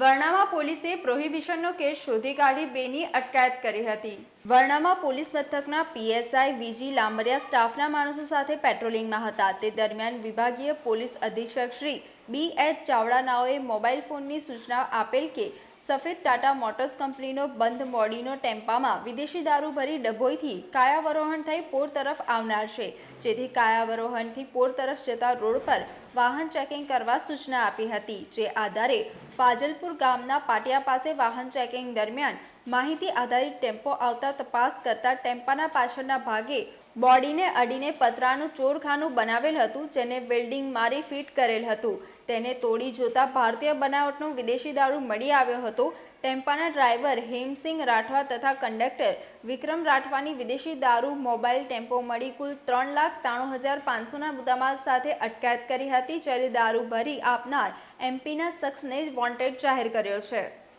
વર્ણામાં પોલીસે પ્રોહિબિશનનો કેસ શોધી કાઢી બેની અટકાયત કરી હતી. વર્ણામાં પોલીસ મથકના પીએસઆઈ વીજી લાંબરિયા સ્ટાફના માણસો સાથે પેટ્રોલિંગમાં હતા. તે દરમિયાન વિભાગીય પોલીસ અધિક્ષક શ્રી બી એચ ચાવડા નાઓએ મોબાઈલ ફોનની સૂચના આપેલ કે સફેદ ટાટા મોટર્સ કંપનીનો બંધ મોડીનો ટેમ્પામાં વિદેશી દારૂ ભરી ડભોઈથી કાયાવરોહણ થઈ પોર તરફ આવનાર છે. જેથી કાયાવરોહણથી પોર તરફ જતા રોડ પર વાહન ચેકિંગ કરવા સૂચના આપી હતી, જે આધારે ફાજલપુર ગામના પાટિયા પાસે વાહન ચેકિંગ દરમિયાન માહિતી આધારિત ટેમ્પો આવતા તપાસ કરતા ટેમ્પાના પાછળના ભાગે બોડીને અડીને પતરાનું ચોરખાનું બનાવેલ હતું, જેને વેલ્ડિંગ મારી ફિટ કરેલ હતું. તેને તોડી જોતા ભારતીય બનાવટનો વિદેશી દારૂ મળી આવ્યો હતો ટેમ્પાના ડ્રાઈવર હેમસિંગ રાઠવા તથા કંડક્ટર વિક્રમ રાઠવાની વિદેશી દારૂ, મોબાઈલ, ટેમ્પો મળી કુલ ત્રણ લાખ ત્રાણું હજાર પાંચસોના મુદ્દામાલ સાથે અટકાયત કરી હતી, જ્યારે દારૂ ભરી આપનાર એમપીના શખ્સને વોન્ટેડ જાહેર કર્યો છે.